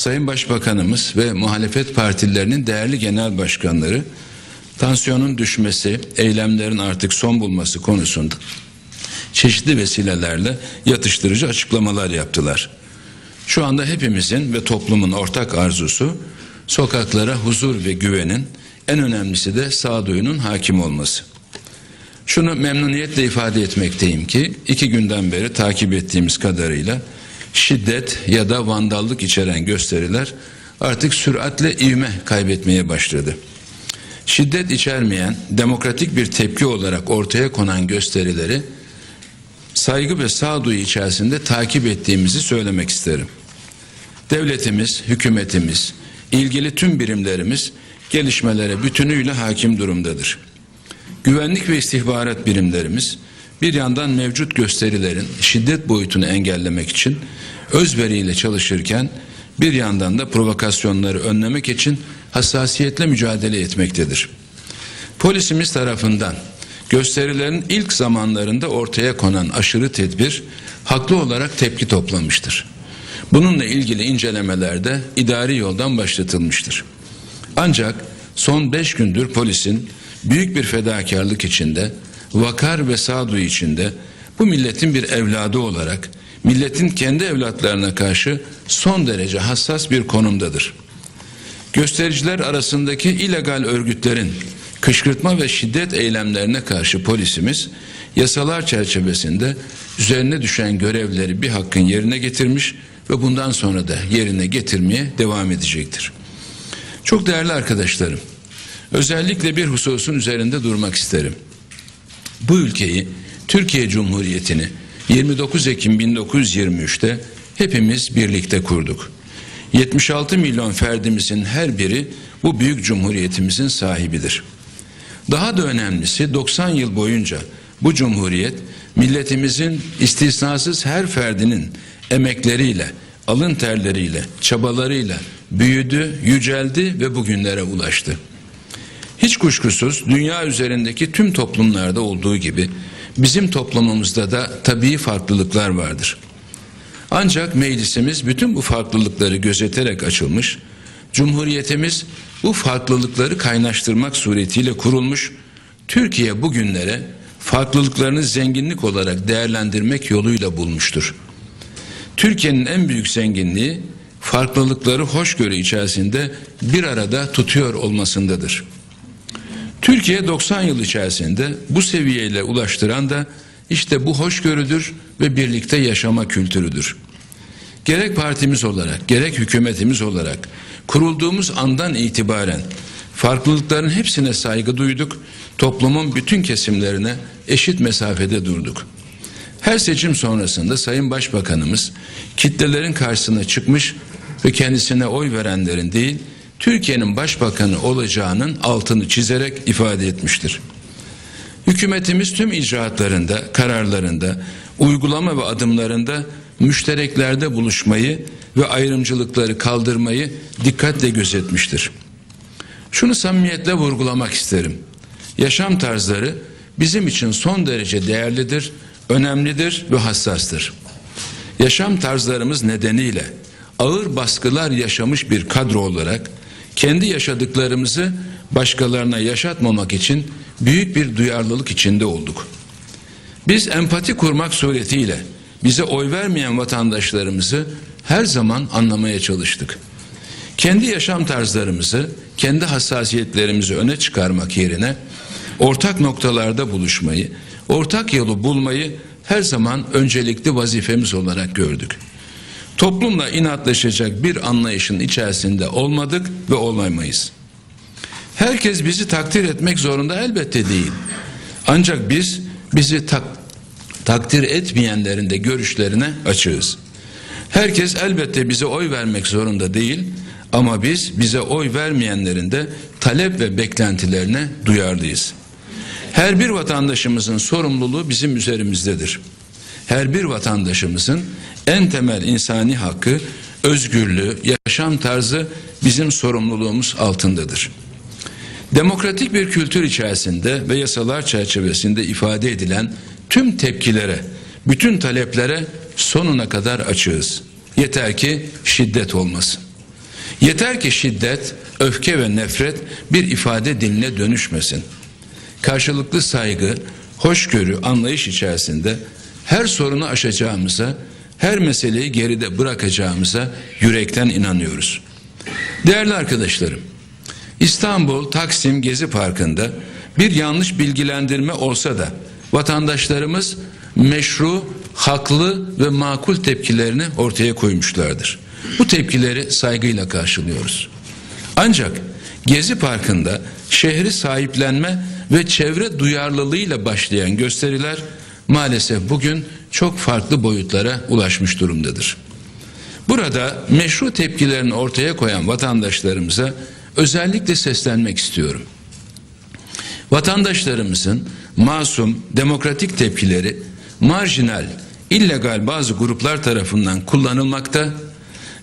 Sayın Başbakanımız ve muhalefet partilerinin değerli genel başkanları tansiyonun düşmesi, eylemlerin artık son bulması konusunda çeşitli vesilelerle yatıştırıcı açıklamalar yaptılar. Şu anda hepimizin ve toplumun ortak arzusu sokaklara huzur ve güvenin, en önemlisi de sağduyunun hakim olması. Şunu memnuniyetle ifade etmekteyim ki iki günden beri takip ettiğimiz kadarıyla şiddet ya da vandallık içeren gösteriler artık süratle ivme kaybetmeye başladı. Şiddet içermeyen demokratik bir tepki olarak ortaya konan gösterileri saygı ve sağduyu içerisinde takip ettiğimizi söylemek isterim. Devletimiz, hükümetimiz, ilgili tüm birimlerimiz gelişmelere bütünüyle hakim durumdadır. Güvenlik ve istihbarat birimlerimiz bir yandan mevcut gösterilerin şiddet boyutunu engellemek için özveriyle çalışırken bir yandan da provokasyonları önlemek için hassasiyetle mücadele etmektedir. Polisimiz tarafından gösterilerin ilk zamanlarında ortaya konan aşırı tedbir haklı olarak tepki toplamıştır. Bununla ilgili incelemelerde idari yoldan başlatılmıştır. Ancak son beş gündür polisin büyük bir fedakarlık içinde, vakar ve sağduyu içinde bu milletin bir evladı olarak milletin kendi evlatlarına karşı son derece hassas bir konumdadır. Göstericiler arasındaki illegal örgütlerin kışkırtma ve şiddet eylemlerine karşı polisimiz yasalar çerçevesinde üzerine düşen görevleri bir hakkın yerine getirmiş ve bundan sonra da yerine getirmeye devam edecektir. Çok değerli arkadaşlarım, özellikle bir hususun üzerinde durmak isterim. Bu ülkeyi, Türkiye Cumhuriyeti'ni 29 Ekim 1923'te hepimiz birlikte kurduk. 76 milyon ferdimizin her biri bu büyük cumhuriyetimizin sahibidir. Daha da önemlisi 90 yıl boyunca bu cumhuriyet milletimizin istisnasız her ferdinin emekleriyle, alın terleriyle, çabalarıyla büyüdü, yüceldi ve bugünlere ulaştı. Hiç kuşkusuz dünya üzerindeki tüm toplumlarda olduğu gibi bizim toplumumuzda da tabii farklılıklar vardır. Ancak meclisimiz bütün bu farklılıkları gözeterek açılmış, Cumhuriyetimiz bu farklılıkları kaynaştırmak suretiyle kurulmuş, Türkiye bugünlere farklılıklarını zenginlik olarak değerlendirmek yoluyla bulmuştur. Türkiye'nin en büyük zenginliği farklılıkları hoşgörü içerisinde bir arada tutuyor olmasındadır. Türkiye 90 yıl içerisinde bu seviyeyle ulaştıran da işte bu hoşgörüdür ve birlikte yaşama kültürüdür. Gerek partimiz olarak, gerek hükümetimiz olarak kurulduğumuz andan itibaren farklılıkların hepsine saygı duyduk, toplumun bütün kesimlerine eşit mesafede durduk. Her seçim sonrasında Sayın Başbakanımız kitlelerin karşısına çıkmış ve kendisine oy verenlerin değil, Türkiye'nin başbakanı olacağının altını çizerek ifade etmiştir. Hükümetimiz tüm icraatlarında, kararlarında, uygulama ve adımlarında müştereklerde buluşmayı ve ayrımcılıkları kaldırmayı dikkatle gözetmiştir. Şunu samimiyetle vurgulamak isterim. Yaşam tarzları bizim için son derece değerlidir, önemlidir ve hassastır. Yaşam tarzlarımız nedeniyle ağır baskılar yaşamış bir kadro olarak kendi yaşadıklarımızı başkalarına yaşatmamak için büyük bir duyarlılık içinde olduk. Biz empati kurmak suretiyle bize oy vermeyen vatandaşlarımızı her zaman anlamaya çalıştık. Kendi yaşam tarzlarımızı, kendi hassasiyetlerimizi öne çıkarmak yerine ortak noktalarda buluşmayı, ortak yolu bulmayı her zaman öncelikli vazifemiz olarak gördük. Toplumla inatlaşacak bir anlayışın içerisinde olmadık ve olamayız. Herkes bizi takdir etmek zorunda elbette değil. Ancak biz bizi tak, takdir etmeyenlerin de görüşlerine açığız. Herkes elbette bize oy vermek zorunda değil ama biz bize oy vermeyenlerin de talep ve beklentilerine duyarlıyız. Her bir vatandaşımızın sorumluluğu bizim üzerimizdedir. Her bir vatandaşımızın en temel insani hakkı, özgürlüğü, yaşam tarzı bizim sorumluluğumuz altındadır. Demokratik bir kültür içerisinde ve yasalar çerçevesinde ifade edilen tüm tepkilere, bütün taleplere sonuna kadar açığız. Yeter ki şiddet olmasın. Yeter ki şiddet, öfke ve nefret bir ifade diline dönüşmesin. Karşılıklı saygı, hoşgörü, anlayış içerisinde her sorunu aşacağımıza, her meseleyi geride bırakacağımıza yürekten inanıyoruz. Değerli arkadaşlarım, İstanbul Taksim Gezi Parkı'nda bir yanlış bilgilendirme olsa da vatandaşlarımız meşru, haklı ve makul tepkilerini ortaya koymuşlardır. Bu tepkileri saygıyla karşılıyoruz. Ancak Gezi Parkı'nda şehri sahiplenme ve çevre duyarlılığıyla başlayan gösteriler maalesef bugün çok farklı boyutlara ulaşmış durumdadır. Burada meşru tepkilerini ortaya koyan vatandaşlarımıza özellikle seslenmek istiyorum. Vatandaşlarımızın masum, demokratik tepkileri marjinal, illegal bazı gruplar tarafından kullanılmakta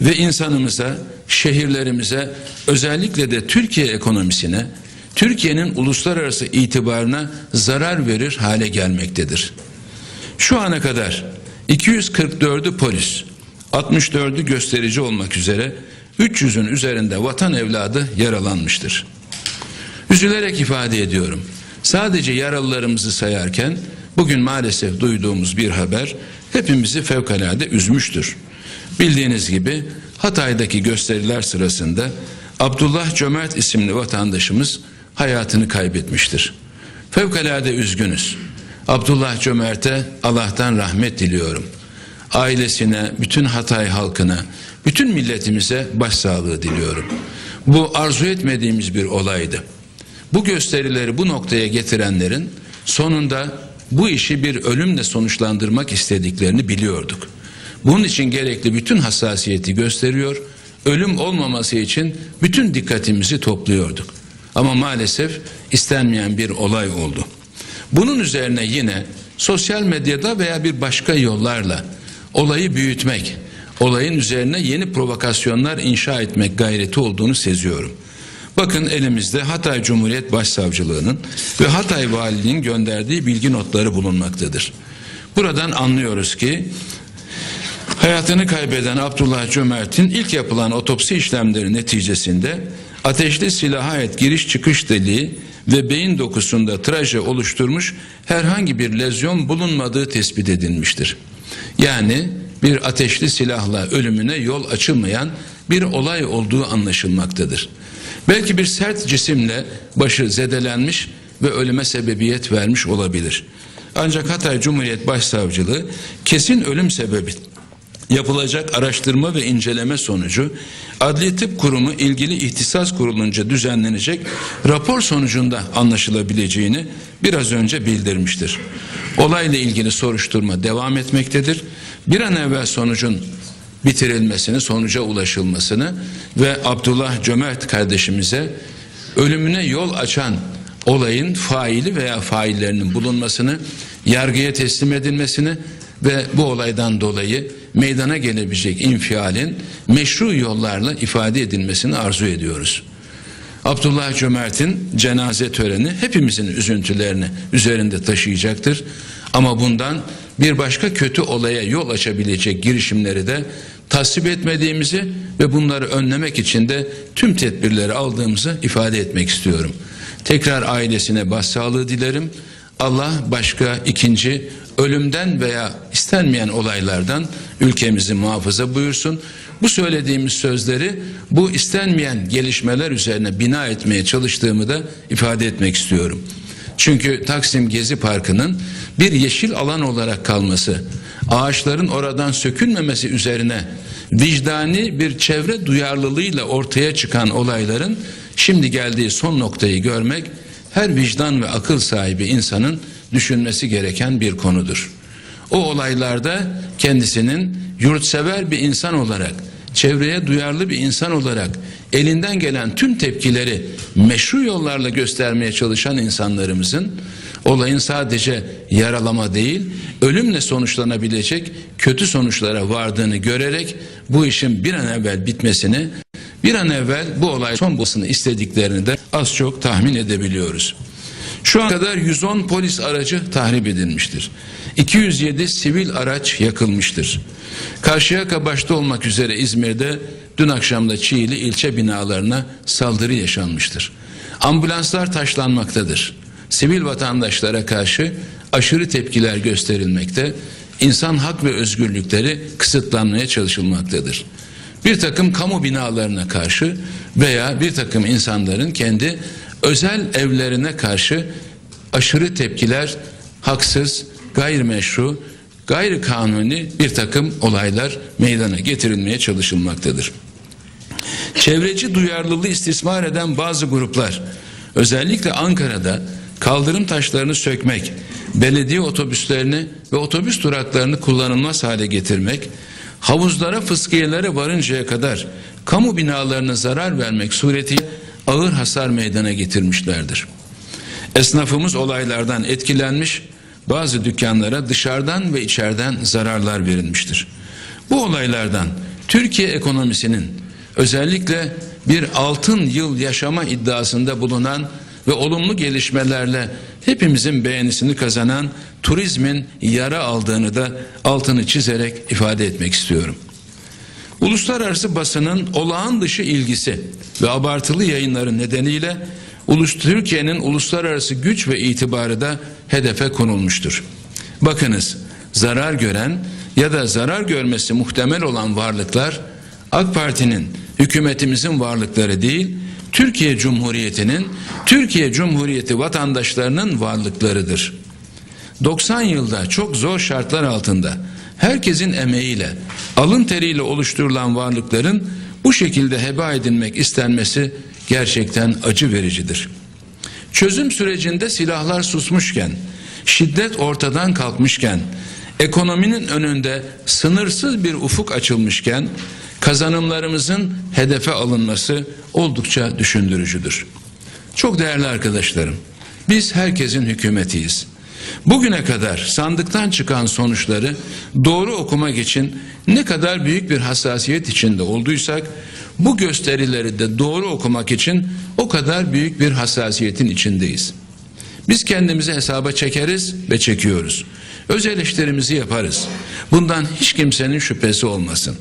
ve insanımıza, şehirlerimize, özellikle de Türkiye ekonomisine, Türkiye'nin uluslararası itibarına zarar verir hale gelmektedir. Şu ana kadar 244'ü polis, 64'ü gösterici olmak üzere 300'ün üzerinde vatan evladı yaralanmıştır. Üzülerek ifade ediyorum. Sadece yaralılarımızı sayarken bugün maalesef duyduğumuz bir haber hepimizi fevkalade üzmüştür. Bildiğiniz gibi Hatay'daki gösteriler sırasında Abdullah Cömert isimli vatandaşımız hayatını kaybetmiştir. Fevkalade üzgünüz. Abdullah Cömert'e Allah'tan rahmet diliyorum. Ailesine, bütün Hatay halkına, bütün milletimize başsağlığı diliyorum. Bu arzu etmediğimiz bir olaydı. Bu gösterileri bu noktaya getirenlerin sonunda bu işi bir ölümle sonuçlandırmak istediklerini biliyorduk. Bunun için gerekli bütün hassasiyeti gösteriyor, ölüm olmaması için bütün dikkatimizi topluyorduk. Ama maalesef istenmeyen bir olay oldu. Bunun üzerine yine sosyal medyada veya bir başka yollarla olayı büyütmek, olayın üzerine yeni provokasyonlar inşa etmek gayreti olduğunu seziyorum. Bakın elimizde Hatay Cumhuriyet Başsavcılığı'nın ve Hatay Valiliğinin gönderdiği bilgi notları bulunmaktadır. Buradan anlıyoruz ki hayatını kaybeden Abdullah Cömert'in ilk yapılan otopsi işlemleri neticesinde ateşli silaha ait giriş çıkış deliği ve beyin dokusunda traje oluşturmuş herhangi bir lezyon bulunmadığı tespit edilmiştir. Yani bir ateşli silahla ölümüne yol açılmayan bir olay olduğu anlaşılmaktadır. Belki bir sert cisimle başı zedelenmiş ve ölüme sebebiyet vermiş olabilir. Ancak Hatay Cumhuriyet Başsavcılığı kesin ölüm sebebi yapılacak araştırma ve inceleme sonucu Adli Tıp Kurumu ilgili ihtisas kurulunca düzenlenecek rapor sonucunda anlaşılabileceğini biraz önce bildirmiştir. Olayla ilgili soruşturma devam etmektedir. Bir an evvel sonucun bitirilmesini, sonuca ulaşılmasını ve Abdullah Cömert kardeşimize ölümüne yol açan olayın faili veya faillerinin bulunmasını, yargıya teslim edilmesini ve bu olaydan dolayı meydana gelebilecek infialin meşru yollarla ifade edilmesini arzu ediyoruz. Abdullah Cömert'in cenaze töreni hepimizin üzüntülerini üzerinde taşıyacaktır. Ama bundan bir başka kötü olaya yol açabilecek girişimleri de tasvip etmediğimizi ve bunları önlemek için de tüm tedbirleri aldığımızı ifade etmek istiyorum. Tekrar ailesine başsağlığı dilerim. Allah başka ikinci ölümden veya istenmeyen olaylardan ülkemizi muhafaza buyursun. Bu söylediğimiz sözleri bu istenmeyen gelişmeler üzerine bina etmeye çalıştığımı da ifade etmek istiyorum. Çünkü Taksim Gezi Parkı'nın bir yeşil alan olarak kalması, ağaçların oradan sökülmemesi üzerine vicdani bir çevre duyarlılığıyla ortaya çıkan olayların şimdi geldiği son noktayı görmek her vicdan ve akıl sahibi insanın düşünmesi gereken bir konudur. O olaylarda kendisinin yurtsever bir insan olarak, çevreye duyarlı bir insan olarak elinden gelen tüm tepkileri meşru yollarla göstermeye çalışan insanlarımızın olayın sadece yaralama değil, ölümle sonuçlanabilecek kötü sonuçlara vardığını görerek bu işin bir an evvel bitmesini, bir an evvel bu olay son bulmasını istediklerini de az çok tahmin edebiliyoruz. Şu ana kadar 110 polis aracı tahrip edilmiştir. 207 sivil araç yakılmıştır. Karşıyaka başta olmak üzere İzmir'de dün akşamda Çiğli ilçe binalarına saldırı yaşanmıştır. Ambulanslar taşlanmaktadır. Sivil vatandaşlara karşı aşırı tepkiler gösterilmekte, insan hak ve özgürlükleri kısıtlanmaya çalışılmaktadır. Bir takım kamu binalarına karşı veya bir takım insanların kendi özel evlerine karşı aşırı tepkiler, haksız, gayrimeşru, gayri kanuni bir takım olaylar meydana getirilmeye çalışılmaktadır. Çevreci duyarlılığı istismar eden bazı gruplar özellikle Ankara'da kaldırım taşlarını sökmek, belediye otobüslerini ve otobüs duraklarını kullanılmaz hale getirmek, havuzlara fıskiyelere varıncaya kadar kamu binalarına zarar vermek suretiyle ağır hasar meydana getirmişlerdir. Esnafımız olaylardan etkilenmiş, bazı dükkanlara dışarıdan ve içeriden zararlar verilmiştir. Bu olaylardan Türkiye ekonomisinin özellikle bir altın yıl yaşama iddiasında bulunan ve olumlu gelişmelerle hepimizin beğenisini kazanan turizmin yara aldığını da altını çizerek ifade etmek istiyorum. Uluslararası basının olağan dışı ilgisi ve abartılı yayınları nedeniyle Ulus Türkiye'nin uluslararası güç ve itibarı da hedefe konulmuştur. Bakınız zarar gören ya da zarar görmesi muhtemel olan varlıklar AK Parti'nin hükümetimizin varlıkları değil Türkiye Cumhuriyeti'nin Türkiye Cumhuriyeti vatandaşlarının varlıklarıdır. 90 yılda çok zor şartlar altında herkesin emeğiyle, alın teriyle oluşturulan varlıkların bu şekilde heba edilmek istenmesi gerçekten acı vericidir. Çözüm sürecinde silahlar susmuşken, şiddet ortadan kalkmışken, ekonominin önünde sınırsız bir ufuk açılmışken kazanımlarımızın hedefe alınması oldukça düşündürücüdür. Çok değerli arkadaşlarım, biz herkesin hükümetiyiz. Bugüne kadar sandıktan çıkan sonuçları doğru okumak için ne kadar büyük bir hassasiyet içinde olduysak bu gösterileri de doğru okumak için o kadar büyük bir hassasiyetin içindeyiz. Biz kendimizi hesaba çekeriz ve çekiyoruz. Öz eleştirimizi yaparız. Bundan hiç kimsenin şüphesi olmasın.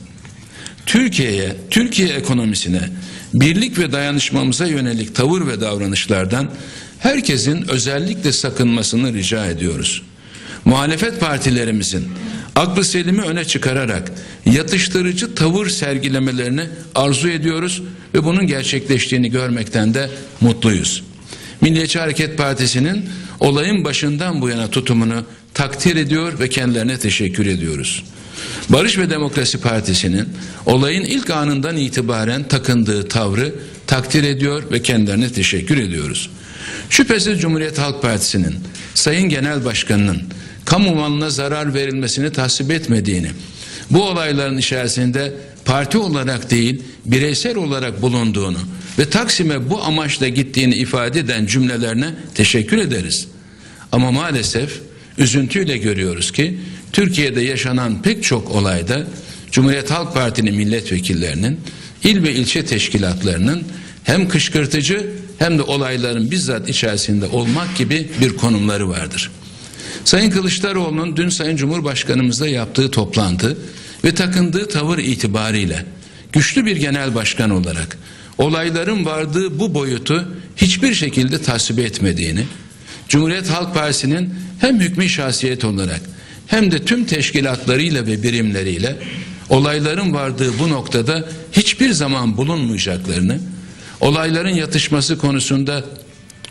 Türkiye'ye, Türkiye ekonomisine, birlik ve dayanışmamıza yönelik tavır ve davranışlardan herkesin özellikle sakınmasını rica ediyoruz. Muhalefet partilerimizin aklı selimi öne çıkararak yatıştırıcı tavır sergilemelerini arzu ediyoruz ve bunun gerçekleştiğini görmekten de mutluyuz. Milliyetçi Hareket Partisi'nin olayın başından bu yana tutumunu takdir ediyor ve kendilerine teşekkür ediyoruz. Barış ve Demokrasi Partisi'nin olayın ilk anından itibaren takındığı tavrı takdir ediyor ve kendilerine teşekkür ediyoruz. Şüphesiz Cumhuriyet Halk Partisi'nin Sayın Genel Başkanı'nın kamu malına zarar verilmesini tasvip etmediğini, bu olayların içerisinde parti olarak değil bireysel olarak bulunduğunu ve Taksim'e bu amaçla gittiğini ifade eden cümlelerine teşekkür ederiz. Ama maalesef üzüntüyle görüyoruz ki Türkiye'de yaşanan pek çok olayda Cumhuriyet Halk Partisi'nin milletvekillerinin, il ve ilçe teşkilatlarının hem kışkırtıcı hem de olayların bizzat içerisinde olmak gibi bir konumları vardır. Sayın Kılıçdaroğlu'nun dün Sayın Cumhurbaşkanımızla yaptığı toplantı ve takındığı tavır itibariyle güçlü bir genel başkan olarak olayların vardığı bu boyutu hiçbir şekilde tasvip etmediğini, Cumhuriyet Halk Partisi'nin hem hükmü şahsiyet olarak hem de tüm teşkilatlarıyla ve birimleriyle olayların vardığı bu noktada hiçbir zaman bulunmayacaklarını, olayların yatışması konusunda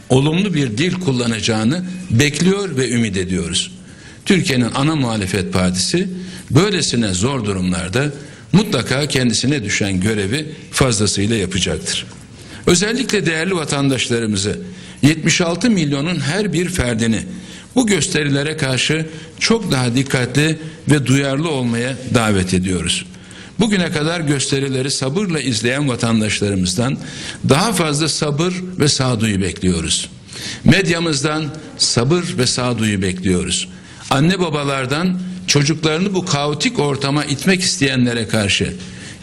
olumlu bir dil kullanacağını bekliyor ve ümit ediyoruz. Türkiye'nin ana muhalefet partisi böylesine zor durumlarda mutlaka kendisine düşen görevi fazlasıyla yapacaktır. Özellikle değerli vatandaşlarımızı 76 milyonun her bir ferdini bu gösterilere karşı çok daha dikkatli ve duyarlı olmaya davet ediyoruz. Bugüne kadar gösterileri sabırla izleyen vatandaşlarımızdan daha fazla sabır ve sağduyu bekliyoruz. Medyamızdan sabır ve sağduyu bekliyoruz. Anne babalardan çocuklarını bu kaotik ortama itmek isteyenlere karşı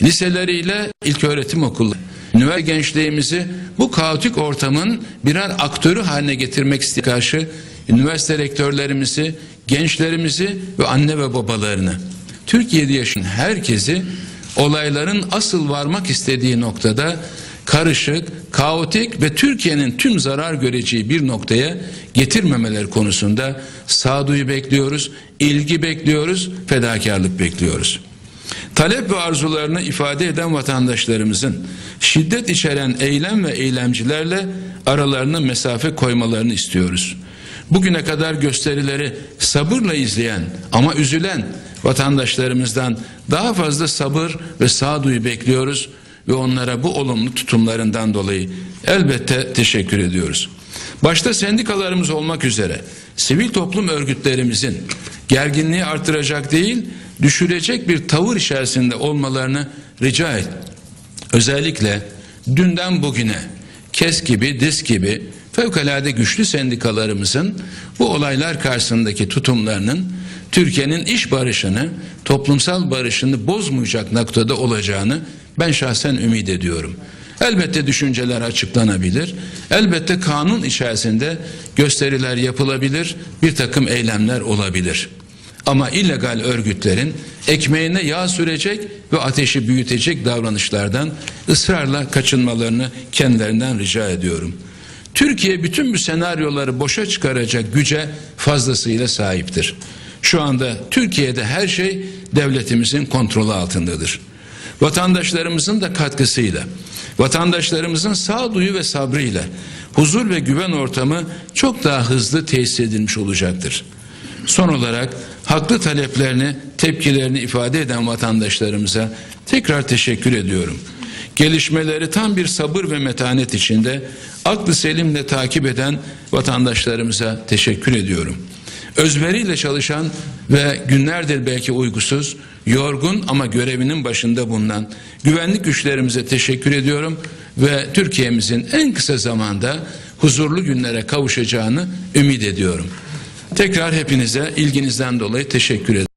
liseleriyle ilköğretim okulları üniversite gençliğimizi bu kaotik ortamın birer aktörü haline getirmek istiyor karşı üniversite rektörlerimizi, gençlerimizi ve anne ve babalarını, Türkiye'de yaşayan herkesi olayların asıl varmak istediği noktada karışık, kaotik ve Türkiye'nin tüm zarar göreceği bir noktaya getirmemeler konusunda sağduyu bekliyoruz, ilgi bekliyoruz, fedakarlık bekliyoruz. Talep ve arzularını ifade eden vatandaşlarımızın şiddet içeren eylem ve eylemcilerle aralarına mesafe koymalarını istiyoruz. Bugüne kadar gösterileri sabırla izleyen ama üzülen vatandaşlarımızdan daha fazla sabır ve sağduyu bekliyoruz ve onlara bu olumlu tutumlarından dolayı elbette teşekkür ediyoruz. Başta sendikalarımız olmak üzere sivil toplum örgütlerimizin gerginliği artıracak değil, düşürecek bir tavır içerisinde olmalarını rica et. Özellikle dünden bugüne KES gibi, DİS gibi fevkalade güçlü sendikalarımızın bu olaylar karşısındaki tutumlarının Türkiye'nin iş barışını, toplumsal barışını bozmayacak noktada olacağını ben şahsen ümit ediyorum. Elbette düşünceler açıklanabilir. Elbette kanun içerisinde gösteriler yapılabilir. Bir takım eylemler olabilir. Ama illegal örgütlerin ekmeğine yağ sürecek ve ateşi büyütecek davranışlardan ısrarla kaçınmalarını kendilerinden rica ediyorum. Türkiye bütün bu senaryoları boşa çıkaracak güce fazlasıyla sahiptir. Şu anda Türkiye'de her şey devletimizin kontrolü altındadır. Vatandaşlarımızın da katkısıyla, vatandaşlarımızın sağduyu ve sabrıyla huzur ve güven ortamı çok daha hızlı tesis edilmiş olacaktır. Son olarak haklı taleplerini, tepkilerini ifade eden vatandaşlarımıza tekrar teşekkür ediyorum. Gelişmeleri tam bir sabır ve metanet içinde aklı selimle takip eden vatandaşlarımıza teşekkür ediyorum. Özveriyle çalışan ve günlerdir belki uygusuz, yorgun ama görevinin başında bulunan güvenlik güçlerimize teşekkür ediyorum ve Türkiye'mizin en kısa zamanda huzurlu günlere kavuşacağını ümit ediyorum. Tekrar hepinize ilginizden dolayı teşekkür ederim.